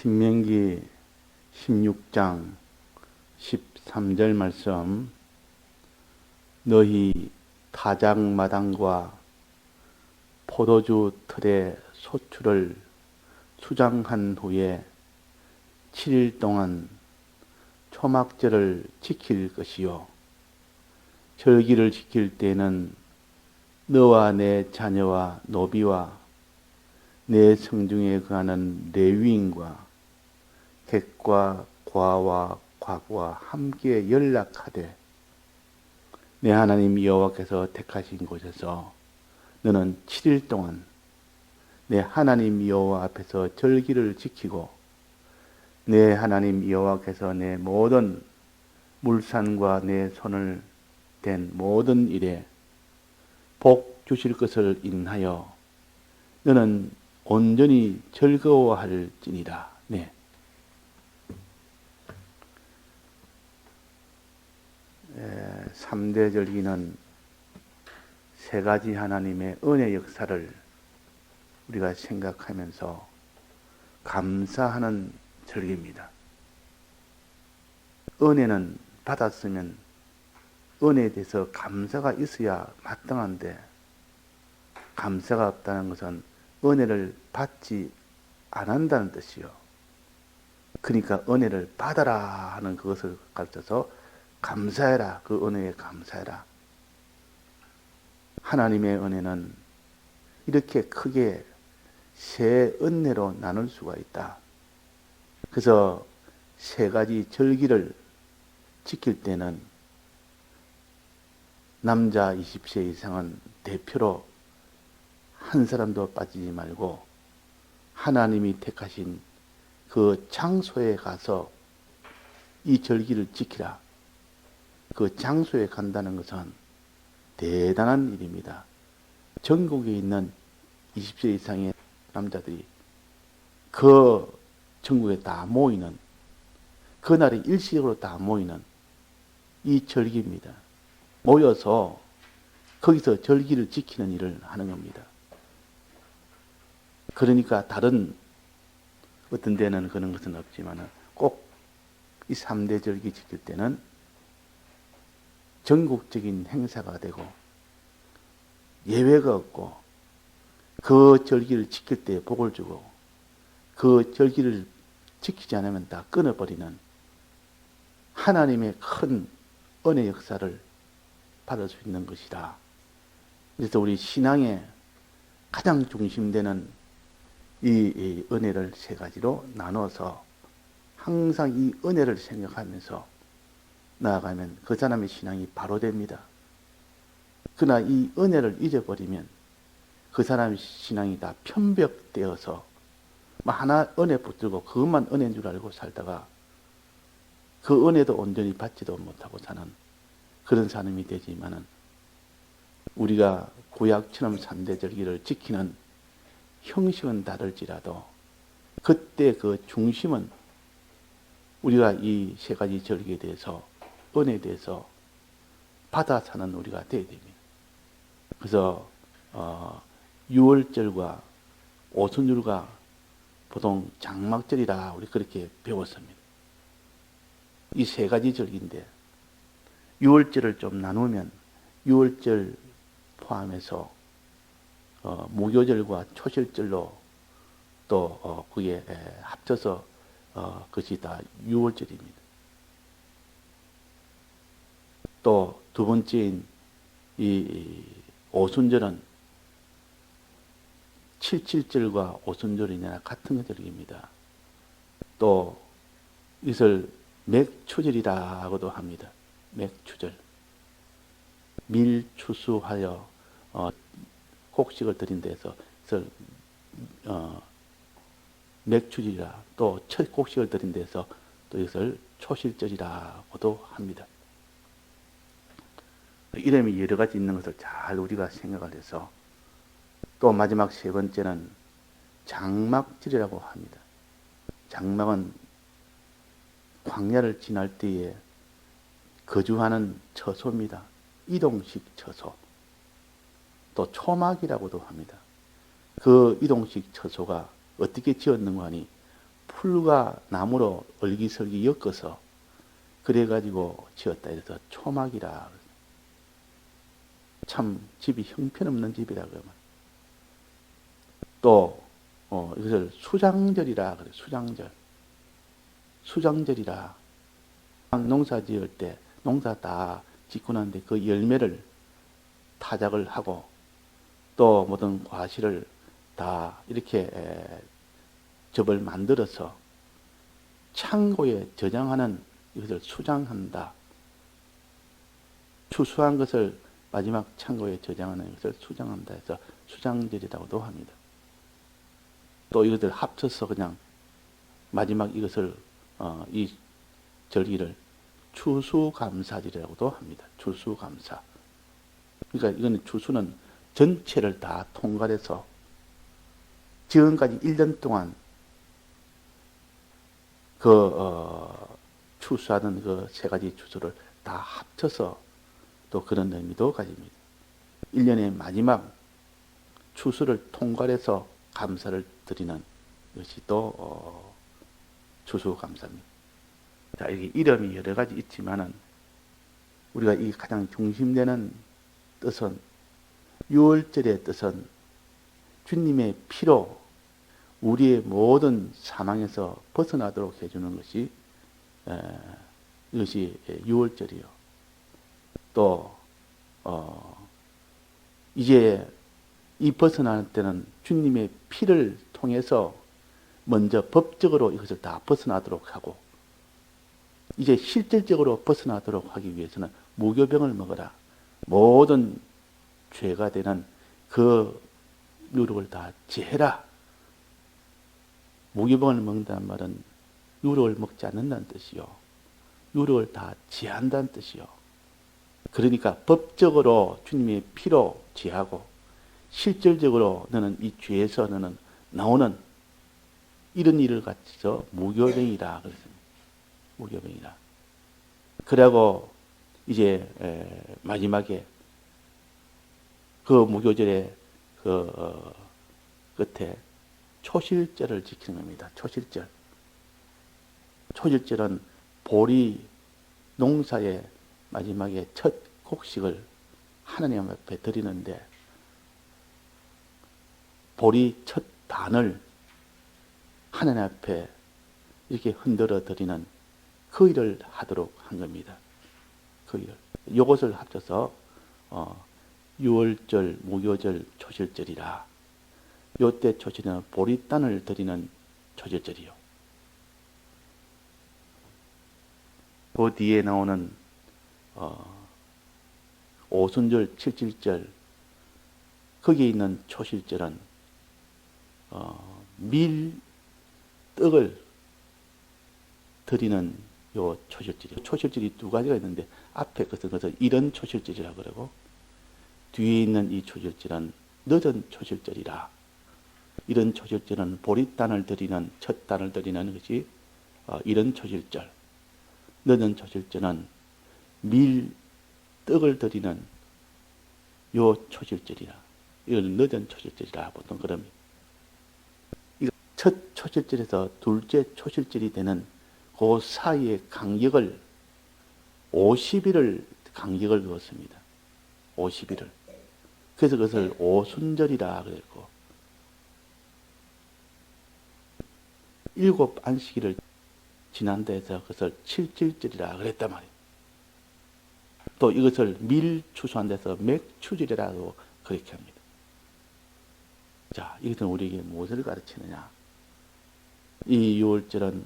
신명기 16장 13절 말씀. 너희 타작 마당과 포도주 틀의 소출을 수장한 후에 7일 동안 초막절을 지킬 것이요. 절기를 지킬 때는 너와 내 자녀와 노비와 내 성중에 거하는 레위인과 객과 과와 과부와 함께 연락하되 내 하나님 여호와께서 택하신 곳에서 너는 7일 동안 내 하나님 여호와 앞에서 절기를 지키고 내 하나님 여호와께서 내 모든 물산과 내 손을 댄 모든 일에 복 주실 것을 인하여 너는 온전히 즐거워할지니라. 네. 3대 절기는 세 가지 하나님의 은혜 역사를 우리가 생각하면서 감사하는 절기입니다. 은혜는 받았으면 은혜에 대해서 감사가 있어야 마땅한데 감사가 없다는 것은 은혜를 받지 않는다는 뜻이요. 그러니까 은혜를 받아라 하는 그것을 가르쳐서 감사해라. 그 은혜에 감사해라. 하나님의 은혜는 이렇게 크게 세 은혜로 나눌 수가 있다. 그래서 세 가지 절기를 지킬 때는 남자 20세 이상은 대표로 한 사람도 빠지지 말고 하나님이 택하신 그 장소에 가서 이 절기를 지키라. 그 장소에 간다는 것은 대단한 일입니다. 전국에 있는 20세 이상의 남자들이 그 전국에 다 모이는 그날에 일시적으로 다 모이는 이 절기입니다. 모여서 거기서 절기를 지키는 일을 하는 겁니다. 그러니까 다른 어떤 데는 그런 것은 없지만 꼭 이 3대 절기 지킬 때는 전국적인 행사가 되고 예외가 없고 그 절기를 지킬 때 복을 주고 그 절기를 지키지 않으면 다 끊어버리는 하나님의 큰 은혜 역사를 받을 수 있는 것이다. 그래서 우리 신앙의 가장 중심되는 이 은혜를 세 가지로 나눠서 항상 이 은혜를 생각하면서 나아가면 그 사람의 신앙이 바로 됩니다. 그러나 이 은혜를 잊어버리면 그 사람의 신앙이 다 편벽되어서 뭐 하나 은혜 붙들고 그것만 은혜인 줄 알고 살다가 그 은혜도 온전히 받지도 못하고 사는 그런 사람이 되지만은 우리가 구약처럼 삼대절기를 지키는 형식은 다를지라도 그때 그 중심은 우리가 이 세 가지 절기에 대해서 은혜에 대해서 받아 사는 우리가 되어야 됩니다. 그래서 어, 6월절과 오순절과 보통 장막절이라 우리 그렇게 배웠습니다. 이 세 가지 절기인데 6월절을 좀 나누면 6월절 포함해서 어, 무교절과 초실절로 또 어, 그게 에, 합쳐서 어, 그것이 다 6월절입니다. 또 두 번째인 이, 이 오순절은 77절과 오순절이냐 같은 절입니다. 또 이것을 맥추절이라고도 합니다. 맥추절. 밀추수하여 어, 곡식을 드린 데서 어, 맥추절이라 또 첫 곡식을 드린 데서 또 이것을 초실절이라고도 합니다. 이름이 여러 가지 있는 것을 잘 우리가 생각을 해서 또 마지막 세 번째는 장막절이라고 합니다. 장막은 광야를 지날 때에 거주하는 처소입니다. 이동식 처소. 또 초막이라고도 합니다. 그 이동식 처소가 어떻게 지었는가 하니 풀과 나무로 얼기설기 엮어서 그래가지고 지었다 해서 초막이라 참 집이 형편없는 집이라 그러면. 또 어, 이것을 수장절이라 그래 수장절. 수장절이라. 농사 지을 때 농사 다 짓고 난데 그 열매를 타작을 하고 또 모든 과실을 다 이렇게 에, 접을 만들어서 창고에 저장하는 이것을 수장한다. 추수한 것을 마지막 창고에 저장하는 것을 수장한다 해서 수장절이라고도 합니다. 또 이것을 합쳐서 그냥 마지막 이것을 어, 이 절기를 추수감사절이라고도 합니다. 추수감사. 그러니까 이거는 추수는 전체를 다 통괄해서 지금까지 1년 동안 그 어, 추수하는 그 세 가지 추수를 다 합쳐서 또 그런 의미도 가집니다. 1년의 마지막 추수를 통괄해서 감사를 드리는 것이 또 어, 추수 감사입니다. 자, 이게 이름이 여러 가지 있지만은 우리가 이 가장 중심되는 뜻은 6월절의 뜻은 주님의 피로 우리의 모든 사망에서 벗어나도록 해주는 것이 에, 이것이 6월절이요. 또 어, 이제 이 벗어나는 때는 주님의 피를 통해서 먼저 법적으로 이것을 다 벗어나도록 하고 이제 실질적으로 벗어나도록 하기 위해서는 무교병을 먹어라. 모든 죄가 되는 그 유력을 다 제해라. 무교병을 먹는다는 말은 유력을 먹지 않는다는 뜻이요. 유력을 다 제한다는 뜻이요. 그러니까 법적으로 주님의 피로 제하고 실질적으로 너는 이 죄에서 너는 나오는 이런 일을 갖춰서 무교병이라 그랬습니다. 무교병이라. 그러고 이제 마지막에 그 무교절의 그 어, 끝에 초실절을 지키는 겁니다. 초실절. 초실절은 보리 농사의 마지막에 첫 곡식을 하나님 앞에 드리는데 보리 첫 단을 하나님 앞에 이렇게 흔들어 드리는 그 일을 하도록 한 겁니다. 그 일. 이것을 합쳐서 어, 6월절, 무교절, 초실절이라. 요때 초실은 보리단을 드리는 초실절이요. 그 뒤에 나오는 어, 오순절, 칠칠절 거기에 있는 초실절은 어, 밀 떡을 드리는 요 초실절이 초실절이 두 가지가 있는데 앞에 것은 그래서 이런 초실절이라 그러고 뒤에 있는 이 초실절은 늦은 초실절이라. 이런 초실절은 보리단을 드리는 첫 단을 드리는 것이 어, 이런 초실절. 늦은 초실절은 밀 떡을 드리는 요 초실절이라 이걸 늦은 초실절이라 보통 그럽니다. 첫 초실절에서 둘째 초실절이 되는 그 사이의 간격을 50일을 간격을 두었습니다. 50일을. 그래서 그것을 오순절이라 그랬고 일곱 안식일을 지난 데에서 그것을 칠칠절이라 그랬단 말이에요. 또 이것을 밀 추수한 데서 맥추절이라고 그렇게 합니다. 자, 이것은 우리에게 무엇을 가르치느냐? 이 유월절은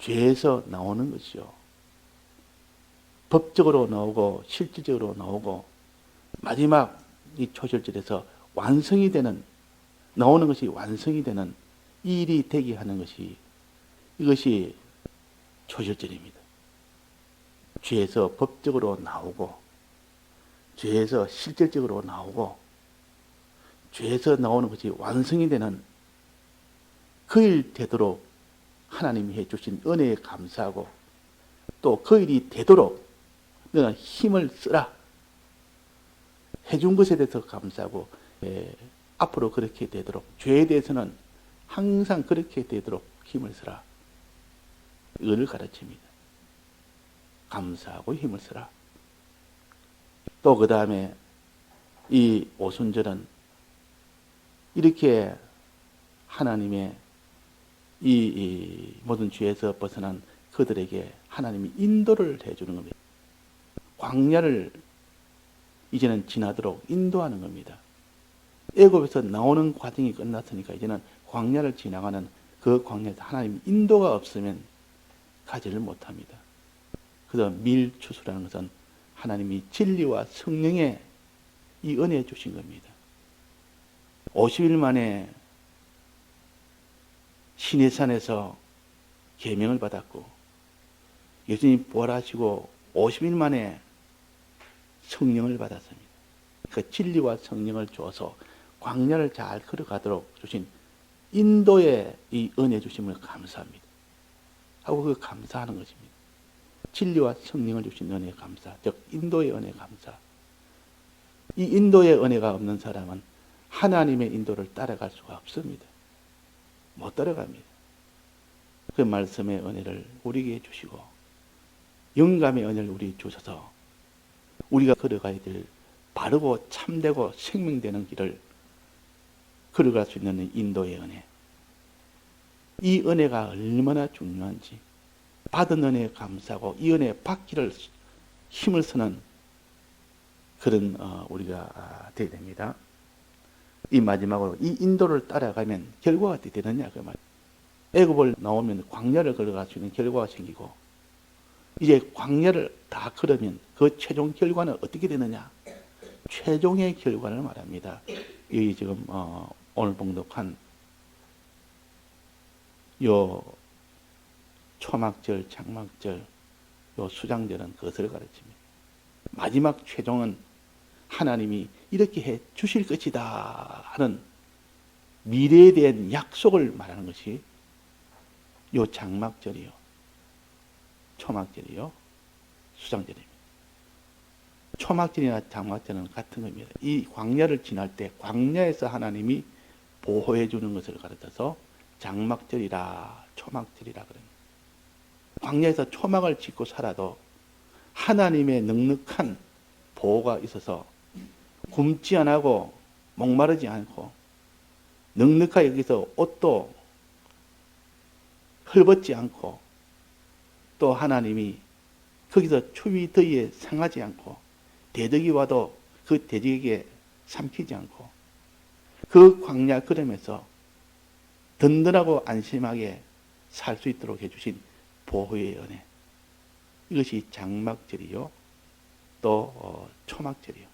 죄에서 나오는 것이요. 법적으로 나오고 실질적으로 나오고 마지막 이 초절절에서 완성이 되는 나오는 것이 완성이 되는 이 일이 되게 하는 것이 이것이 초절절입니다. 죄에서 법적으로 나오고 죄에서 실질적으로 나오고 죄에서 나오는 것이 완성이 되는 그일 되도록 하나님이 해주신 은혜에 감사하고 또 그 일이 되도록 너는 힘을 쓰라. 해준 것에 대해서 감사하고 예, 앞으로 그렇게 되도록 죄에 대해서는 항상 그렇게 되도록 힘을 쓰라. 이거를 가르칩니다. 감사하고 힘을 쓰라. 또 그 다음에 이 오순절은 이렇게 하나님의 이, 이 모든 죄에서 벗어난 그들에게 하나님이 인도를 해주는 겁니다. 광야를 이제는 지나도록 인도하는 겁니다. 애굽에서 나오는 과정이 끝났으니까 이제는 광야를 지나가는 그 광야에서 하나님 인도가 없으면 가지를 못합니다. 그래서 밀추수라는 것은 하나님이 진리와 성령의 이 은혜 주신 겁니다. 50일 만에 시내산에서 계명을 받았고 예수님 부활하시고 50일 만에 성령을 받았습니다. 그 진리와 성령을 주어서 광야를 잘 걸어가도록 주신 인도의 이 은혜 주심을 감사합니다. 하고 그 감사하는 것입니다. 진리와 성령을 주신 은혜 감사, 즉 인도의 은혜 감사. 이 인도의 은혜가 없는 사람은 하나님의 인도를 따라갈 수가 없습니다. 못 따라갑니다. 그 말씀의 은혜를 우리에게 주시고 영감의 은혜를 우리 주셔서 우리가 걸어가야 될 바르고 참되고 생명되는 길을 걸어갈 수 있는 인도의 은혜. 이 은혜가 얼마나 중요한지 받은 은혜에 감사하고 이 은혜 받기를 힘을 쓰는 그런 어, 우리가 아, 되어야 됩니다. 이 마지막으로 이 인도를 따라가면 결과가 어떻게 되느냐 그 말. 애굽을 나오면 광야를 걸어갈 수 있는 결과가 생기고 이제 광야를 다 걸으면 그 최종 결과는 어떻게 되느냐? 최종의 결과를 말합니다. 이 지금 어, 오늘 봉독한 요 초막절, 장막절, 요 수장절은 그것을 가르칩니다. 마지막 최종은 하나님이 이렇게 해 주실 것이다 하는 미래에 대한 약속을 말하는 것이 요 장막절이요. 초막절이요. 수장절입니다. 초막절이나 장막절은 같은 겁니다. 이 광야를 지날 때 광야에서 하나님이 보호해 주는 것을 가르쳐서 장막절이라 초막절이라 그럽니다. 광야에서 초막을 짓고 살아도 하나님의 넉넉한 보호가 있어서 굶지 안 하고 목마르지 않고 넉넉하게 여기서 옷도 헐벗지 않고 또 하나님이 거기서 추위 더위에 상하지 않고 대덕이 와도 그 대적에게 삼키지 않고 그 광야 걸음에서 든든하고 안심하게 살 수 있도록 해주신 보호의 은혜 이것이 장막절이요 또 어, 초막절이요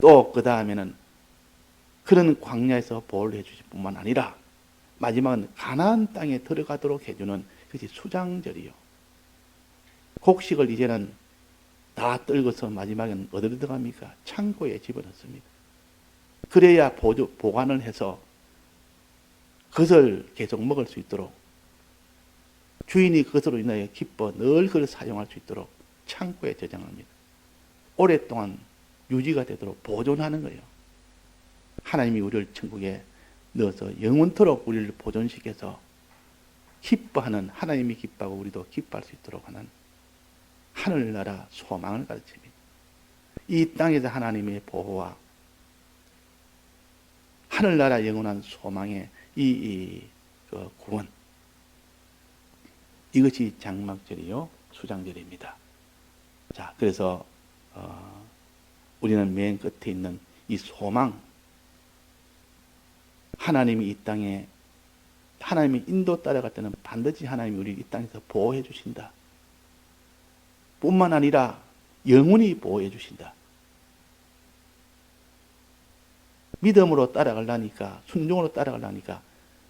또 그 다음에는 그런 광야에서 보호를 해주실 뿐만 아니라 마지막은 가나안 땅에 들어가도록 해주는 그것이 수장절이요 곡식을 이제는 다 떨궈서 마지막엔 어디로 들어갑니까? 창고에 집어넣습니다. 그래야 보조, 보관을 해서 그것을 계속 먹을 수 있도록 주인이 그것으로 인하여 기뻐 늘 그걸 사용할 수 있도록 창고에 저장합니다. 오랫동안 유지가 되도록 보존하는 거예요. 하나님이 우리를 천국에 넣어서 영원토록 우리를 보존시켜서 기뻐하는 하나님이 기뻐하고 우리도 기뻐할 수 있도록 하는 하늘나라 소망을 가르칩니다. 이 땅에서 하나님의 보호와 하늘나라 영원한 소망의 이, 이 그 구원 이것이 장막절이요 수장절입니다. 자 그래서 어, 우리는 맨 끝에 있는 이 소망 하나님이 이 땅에 하나님이 인도 따라갈 때는 반드시 하나님이 우리 이 땅에서 보호해 주신다. 뿐만 아니라 영원히 보호해 주신다. 믿음으로 따라가려니까, 순종으로 따라가려니까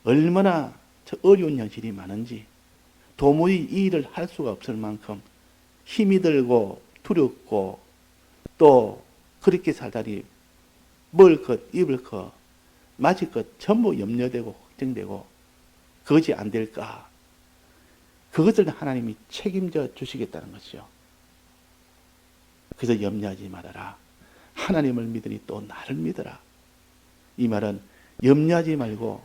얼마나 어려운 현실이 많은지 도무지 이 일을 할 수가 없을 만큼 힘이 들고 두렵고 또 그렇게 살다니 먹을 것, 입을 것, 마실 것 전부 염려되고 걱정되고 그것이 안 될까? 그것을 하나님이 책임져 주시겠다는 것이요. 그래서 염려하지 말아라. 하나님을 믿으니 또 나를 믿어라. 이 말은 염려하지 말고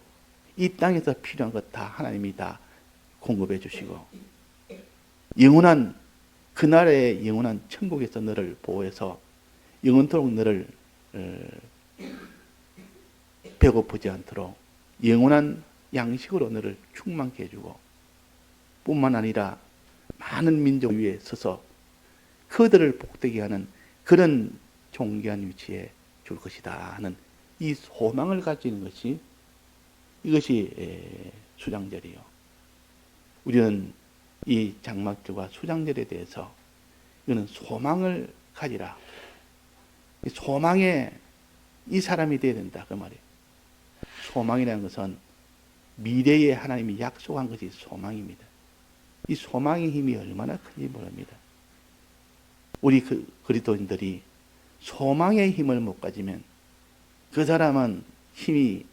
이 땅에서 필요한 것 다 하나님이 다 공급해 주시고 영원한 그날의 영원한 천국에서 너를 보호해서 영원토록 너를 어, 배고프지 않도록 영원한 양식으로 너를 충만케 해주고 뿐만 아니라 많은 민족 위에 서서 그들을 복되게 하는 그런 존귀한 위치에 줄 것이다 하는 이 소망을 가지는 것이 이것이 에, 수장절이요. 우리는 이 장막절과 수장절에 대해서 이거는 소망을 가지라. 이 소망에 이 사람이 되어야 된다 그 말이에요. 소망이라는 것은 미래에 하나님이 약속한 것이 소망입니다. 이 소망의 힘이 얼마나 큰지 모릅니다. 우리 그 그리스도인들이 소망의 힘을 못 가지면 그 사람은 힘이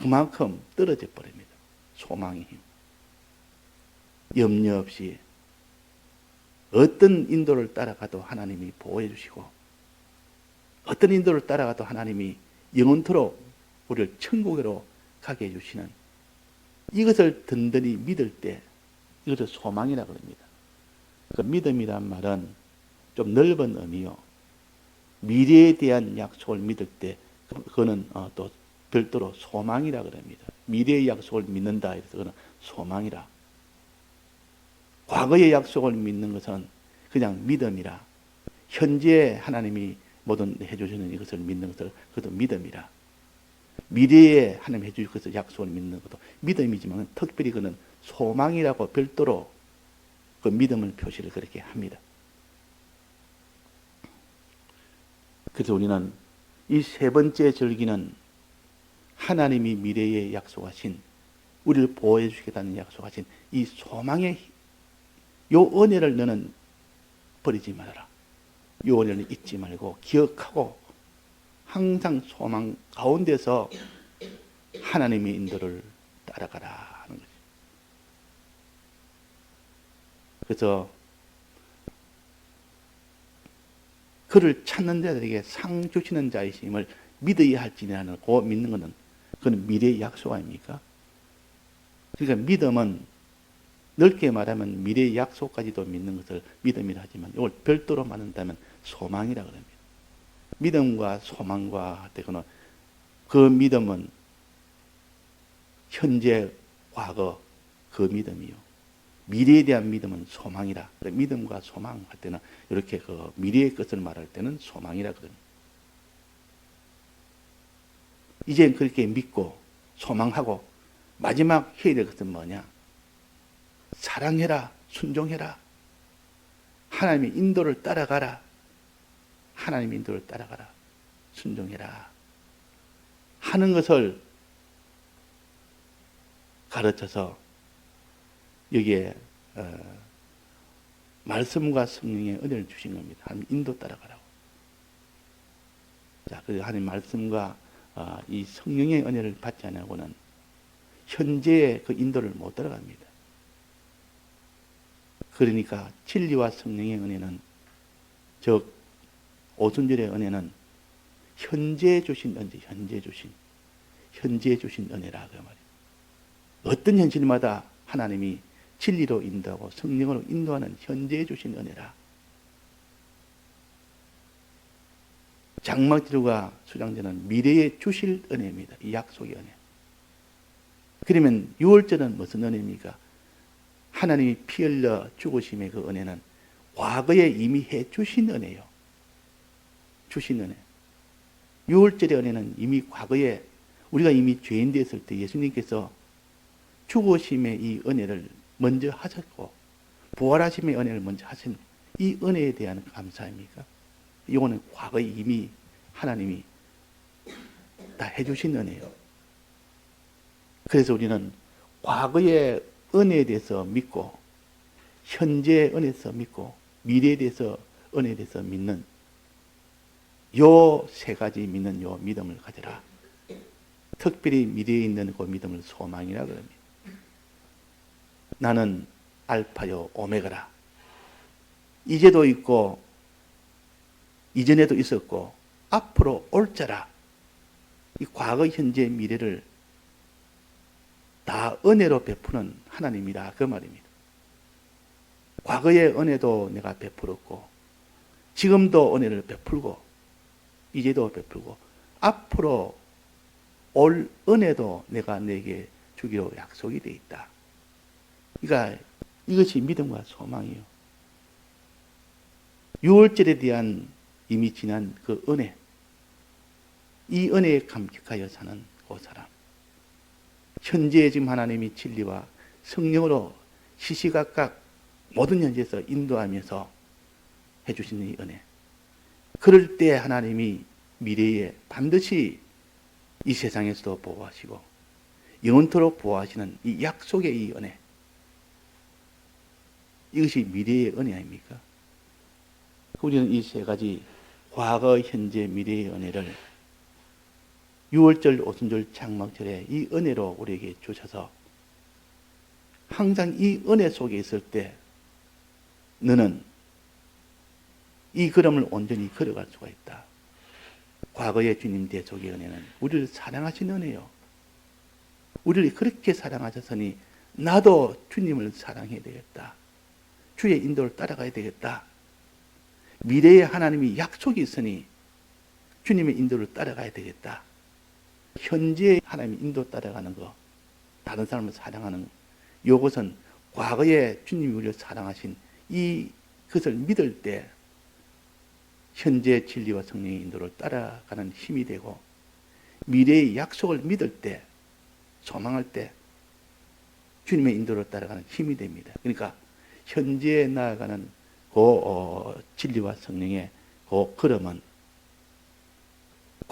그만큼 떨어져 버립니다. 소망의 힘. 염려 없이 어떤 인도를 따라가도 하나님이 보호해 주시고 어떤 인도를 따라가도 하나님이 영원토록 우리를 천국으로 가게 해 주시는 이것을 든든히 믿을 때 이것을 소망이라 그럽니다. 그 믿음이란 말은 좀 넓은 의미요. 미래에 대한 약속을 믿을 때 그거는 어, 또 별도로 소망이라 그럽니다. 미래의 약속을 믿는다 해서 그거는 소망이라. 과거의 약속을 믿는 것은 그냥 믿음이라. 현재 하나님이 모든 해주시는 이것을 믿는 것을 그것도 믿음이라. 미래에 하나님 해주실 것을 약속을 믿는 것도 믿음이지만 특별히 그는 소망이라고 별도로 그 믿음을 표시를 그렇게 합니다. 그래서 우리는 이 세 번째 절기는 하나님이 미래에 약속하신 우리를 보호해 주시겠다는 약속하신 이 소망의 요 은혜를 너는 버리지 말아라. 요 은혜를 잊지 말고 기억하고 항상 소망 가운데서 하나님의 인도를 따라가라 하는 거죠. 그래서 그를 찾는 자들에게 상 주시는 자이심을 믿어야 할지라는 고 믿는 것은 그는 미래의 약속 아닙니까? 그러니까 믿음은 넓게 말하면 미래의 약속까지도 믿는 것을 믿음이라 하지만 이걸 별도로 말한다면 소망이라 그럽니다. 믿음과 소망과 되거나 그 믿음은 현재, 과거 그 믿음이요. 미래에 대한 믿음은 소망이라. 믿음과 소망 할 때는 이렇게 그 미래의 것을 말할 때는 소망이라 그럽니다. 이제 그렇게 믿고 소망하고 마지막 해야 될 것은 뭐냐? 사랑해라, 순종해라. 하나님의 인도를 따라가라. 하나님의 인도를 따라가라. 순종해라. 하는 것을 가르쳐서 여기에 어, 말씀과 성령의 은혜를 주신 겁니다. 하나님 인도 따라가라고. 자, 그 하나님 말씀과 어, 이 성령의 은혜를 받지 않고는 현재의 그 인도를 못 따라갑니다. 그러니까 진리와 성령의 은혜는 즉 오순절의 은혜는 현재 주신 은혜, 현재 주신 현재 주신 은혜라 그 말이에요. 어떤 현실마다 하나님이 진리로 인도하고 성령으로 인도하는 현재 주신 은혜라. 장막지루가 수장제는 미래에 주실 은혜입니다. 이 약속의 은혜. 그러면 6월절은 무슨 은혜입니까? 하나님이 피 흘려 죽으심의 그 은혜는 과거에 이미 해 주신 은혜요. 주신 은혜. 6월절의 은혜는 이미 과거에 우리가 이미 죄인 되었을 때 예수님께서 죽으심의 이 은혜를 먼저 하셨고 부활하심의 은혜를 먼저 하신 이 은혜에 대한 감사입니까? 이거는 과거에 이미 하나님이 다 해주신 은혜요. 그래서 우리는 과거의 은혜에 대해서 믿고 현재의 은혜에서 믿고 미래에 대해서 은혜에 대해서 믿는 요 세 가지 믿는 요 믿음을 가져라. 특별히 미래에 있는 그 믿음을 소망이라 그럽니다. 나는 알파요 오메가라. 이제도 있고 이전에도 있었고 앞으로 올 자라. 이 과거, 현재, 미래를 다 은혜로 베푸는 하나님이다. 그 말입니다. 과거의 은혜도 내가 베풀었고, 지금도 은혜를 베풀고, 이제도 베풀고, 앞으로 올 은혜도 내가 내게 주기로 약속이 돼 있다. 그러니까 이것이 믿음과 소망이요. 6월절에 대한 이미 지난 그 은혜, 이 은혜에 감격하여 사는 그 사람. 현재 지금 하나님이 진리와 성령으로 시시각각 모든 현지에서 인도하면서 해주시는 이 은혜. 그럴 때 하나님이 미래에 반드시 이 세상에서도 보호하시고 영원토록 보호하시는 이 약속의 이 은혜. 이것이 미래의 은혜 아닙니까? 우리는 이 세 가지 과거, 현재, 미래의 은혜를 6월절, 오순절, 장막절에 이 은혜로 우리에게 주셔서 항상 이 은혜 속에 있을 때 너는 이 걸음을 온전히 걸어갈 수가 있다. 과거의 주님 대속의 은혜는 우리를 사랑하신 은혜요. 우리를 그렇게 사랑하셨으니 나도 주님을 사랑해야 되겠다. 주의 인도를 따라가야 되겠다. 미래에 하나님이 약속이 있으니 주님의 인도를 따라가야 되겠다. 현재 하나님의 인도 따라가는 거, 다른 사람을 사랑하는 요것은 과거에 주님이 우리를 사랑하신 이 것을 믿을 때 현재 진리와 성령의 인도를 따라가는 힘이 되고 미래의 약속을 믿을 때 소망할 때 주님의 인도를 따라가는 힘이 됩니다. 그러니까 현재에 나아가는 그 어, 진리와 성령의 그 걸음은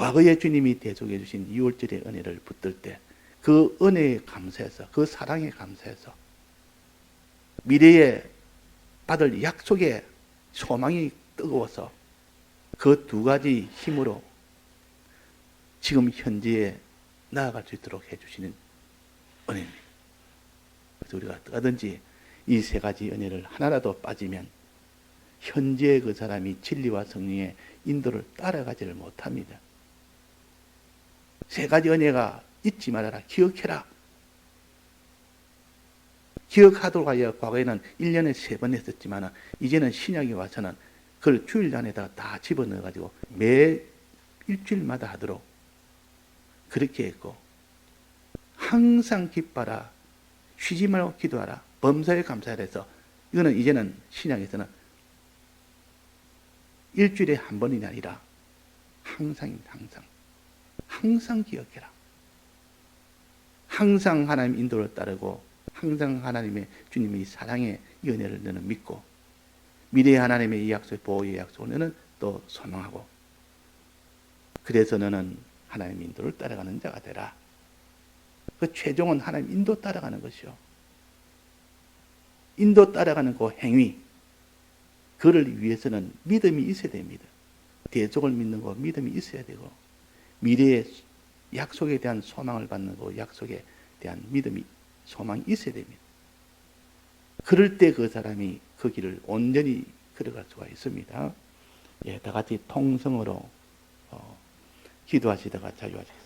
과거에 주님이 대속해 주신 6월절의 은혜를 붙들 때 그 은혜에 감사해서 그 사랑에 감사해서 미래에 받을 약속의 소망이 뜨거워서 그 두 가지 힘으로 지금 현재에 나아갈 수 있도록 해주시는 은혜입니다. 그래서 우리가 어떠든지 이 세 가지 은혜를 하나라도 빠지면 현재 그 사람이 진리와 성령의 인도를 따라가지를 못합니다. 세 가지 은혜가 잊지 말아라. 기억해라. 기억하도록 하여 과거에는 1년에 세 번 했었지만 이제는 신약에 와서는 그걸 주일 안에다가 다 집어넣어 가지고 매 일주일마다 하도록 그렇게 했고 항상 기뻐라. 쉬지 말고 기도하라. 범사에 감사하라 해서 이거는 이제는 신약에서는 일주일에 한 번이 아니라 항상입니다. 항상. 항상 기억해라. 항상 하나님 인도를 따르고 항상 하나님의 주님의 사랑의 연애를 너는 믿고 미래의 하나님의 이 약속, 보호의 약속을 너는 또 소망하고 그래서 너는 하나님 인도를 따라가는 자가 되라. 그 최종은 하나님 인도 따라가는 것이요. 인도 따라가는 그 행위, 그를 위해서는 믿음이 있어야 됩니다. 대속을 믿는 거 믿음이 있어야 되고 미래의 약속에 대한 소망을 받는 그 약속에 대한 믿음이 소망이 있어야 됩니다. 그럴 때 그 사람이 그 길을 온전히 걸어갈 수가 있습니다. 예, 다 같이 통성으로 어, 기도하시다가 자유하시다.